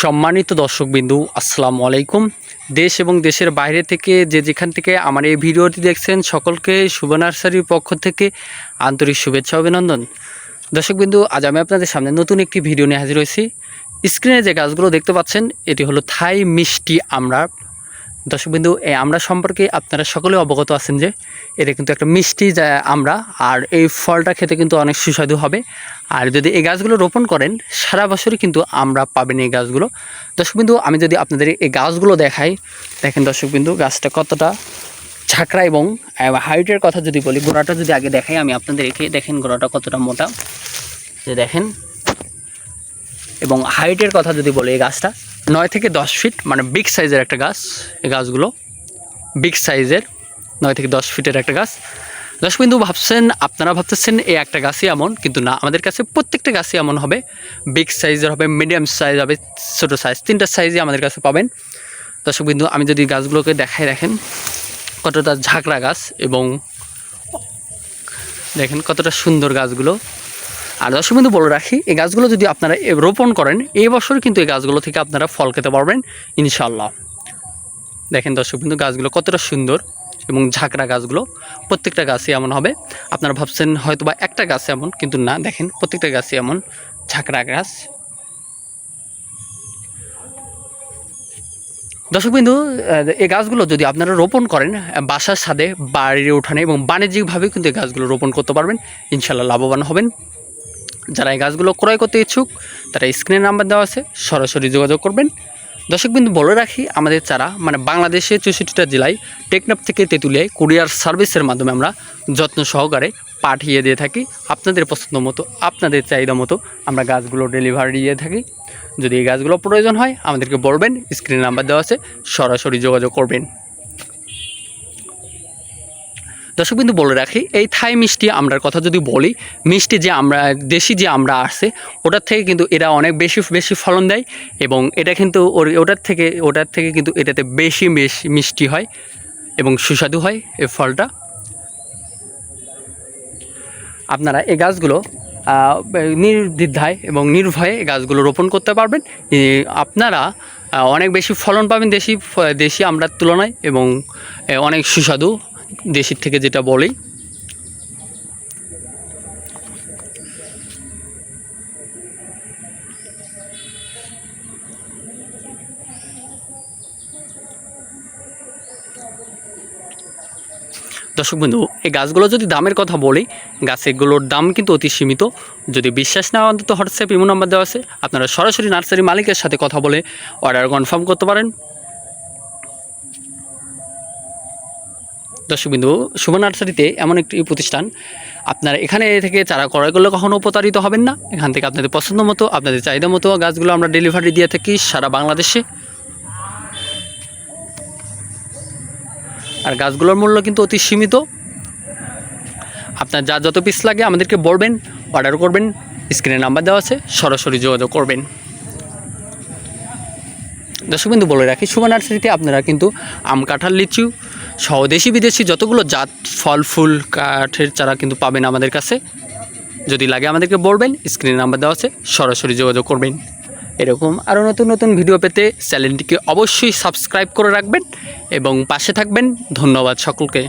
সম্মানিত দর্শকবিন্দু, আসসালামু আলাইকুম। দেশ এবং দেশের বাইরে থেকে যে যেখান থেকে আমার এই ভিডিওটি দেখছেন, সকলকে শুভ নার্সারির পক্ষ থেকে আন্তরিক শুভেচ্ছা, অভিনন্দন। দর্শকবিন্দু, আজ আমি আপনাদের সামনে নতুন একটি ভিডিও নিয়ে হাজির হয়েছি। স্ক্রিনে যে গাছগুলো দেখতে পাচ্ছেন, এটি হলো থাই মিষ্টি আমরা দর্শকবিন্দু আমরা সম্পর্কে আপনারা সকলে অবগত আছেন যে এটা কিন্তু একটা মিষ্টি যা আমরা, আর এই ফলটা খেতে কিন্তু অনেক সুস্বাদু হবে। আর যদি এই গাছগুলো রোপণ করেন, সারা বছরই কিন্তু আমরা পাবেন এই গাছগুলো। দর্শকবিন্দু আমি যদি আপনাদের এই গাছগুলো দেখাই, দেখেন দর্শকবিন্দু গাছটা কতটা ঝাঁকড়া এবং হাইটের কথা যদি বলি, গোড়াটা যদি আগে দেখাই, আমি আপনাদের একে দেখেন গোড়াটা কতটা মোটা। যে দেখেন, এবং হাইটের কথা যদি বলি এই গাছটা নয় থেকে দশ ফিট মানে বিগ সাইজের একটা গাছ, এই গাছগুলো। বিগ সাইজের নয় থেকে দশ ফিটের একটা গাছ। দশ বিন্দু ভাবছেন, আপনারা ভাবতেছেন এই একটা গাছই এমন, কিন্তু না, আমাদের কাছে প্রত্যেকটা গাছই এমন হবে। বিগ সাইজের হবে মিডিয়াম সাইজ হবে, ছোটো সাইজ তিনটা সাইজই আমাদের কাছে পাবেন। দর্শক বিন্দু আমি যদি গাছগুলোকে দেখাই দেখেন, কতটা ঝাঁকড়া গাছ এবং দেখেন কতটা সুন্দর গাছগুলো। আর দর্শক বিন্দু, বলে রাখি, এই গাছগুলো যদি আপনারা রোপণ করেন, এই বছর কিন্তু এই গাছগুলো থেকে আপনারা ফল খেতে পারবেন ইনশাল্লাহ দেখেন দর্শক বিন্দু, গাছগুলো কতটা সুন্দর এবং ঝাঁকড়া গাছগুলো। প্রত্যেকটা গাছই এমন হবে। আপনারা ভাবছেন হয়তো বা একটা গাছ এমন, কিন্তু না, দেখেন প্রত্যেকটা গাছই এমন ঝাঁকড়া গাছ। দর্শকবিন্দু এই গাছগুলো যদি আপনারা রোপণ করেন, বাসার ছাদে, বাড়ির উঠানে এবং বাণিজ্যিকভাবে কিন্তু এই গাছগুলো রোপণ করতে পারবেন ইনশাল্লাহ লাভবান হবেন। যারা এই গাছগুলো ক্রয় করতে ইচ্ছুক, তারা স্ক্রিনে নাম্বার দেওয়া আছে, সরাসরি যোগাযোগ করবেন। দর্শকবিন্দু, বলে রাখি, আমাদের চারা মানে বাংলাদেশে চৌষট্টিটা জেলায় টেকনাফ থেকে তেঁতুলিয়ায় কুরিয়ার সার্ভিসের মাধ্যমে আমরা যত্ন সহকারে পাঠিয়ে দিয়ে থাকি। আপনাদের পছন্দ মতো, আপনাদের চাহিদা মতো আমরা গাছগুলো ডেলিভারি দিয়ে থাকি। যদি এই গাছগুলো প্রয়োজন হয়, আমাদেরকে বলবেন স্ক্রিনে নাম্বার দেওয়া আছে, সরাসরি যোগাযোগ করবেন। দর্শক বিন্দু, বলে রাখি, এই থাই মিষ্টি আমরার কথা যদি বলি, মিষ্টি যে আমরা, দেশি যে আমরা আসছে, ওটার থেকে কিন্তু এরা অনেক বেশি বেশি ফলন দেয় এবং এটা কিন্তু ওর- ওটার থেকে ওটার থেকে কিন্তু এটাতে বেশি বেশি মিষ্টি হয় এবং সুস্বাদু হয় এই ফলটা। আপনারা এই গাছগুলো নির্দ্বিধায় এবং নির্ভয়ে গাছগুলো রোপণ করতে পারবেন। আপনারা অনেক বেশি ফলন পাবেন দেশি দেশি আমরার তুলনায় এবং অনেক সুস্বাদু দেশির থেকে যেটা বলি। দর্শক বন্ধু, এই গাছগুলো যদি দামের কথা বলি, গাছগুলোর দাম কিন্তু অতি সীমিত। যদি বিশ্বাস না অন্তত হোয়াটসঅ্যাপ ইমো নাম্বার দেওয়া আছে। আপনারা সরাসরি নার্সারি মালিকের সাথে কথা বলে অর্ডার কনফার্ম করতে পারেন। দর্শকবিন্দু, শুভ নার্সারিতে এমন একটি প্রতিষ্ঠান। আপনারা এখানে থেকে চারা ক্রয় করলে কখনও প্রতারিত হবেন না। এখান থেকে আপনাদের পছন্দ মতো, আপনাদের চাহিদা মতো গাছগুলো আমরা ডেলিভারি দিয়ে থাকি সারা বাংলাদেশে। আর গাছগুলোর মূল্য কিন্তু অতি সীমিত। আপনার যা যত পিস লাগে আমাদেরকে বলবেন অর্ডার করবেন স্ক্রিনে নাম্বার দেওয়া আছে, সরাসরি যোগাযোগ করবেন। দর্শকবিন্দু, বলে রাখি, শুভ নার্সারিতে আপনারা কিন্তু আম, কাঁঠাল, লিচু সহ দেশি বিদেশি যতগুলো জাত, ফল, ফুল, কাঠের চারা কিন্তু পাবেন আমাদের কাছে। যদি লাগে আমাদেরকে বলবেন, স্ক্রিনে নাম্বার দেওয়া আছে, সরাসরি যোগাযোগ করবেন। এরকম আরও নতুন নতুন ভিডিও পেতে চ্যানেলটিকে অবশ্যই সাবস্ক্রাইব করে রাখবেন এবং পাশে থাকবেন। ধন্যবাদ সকলকে।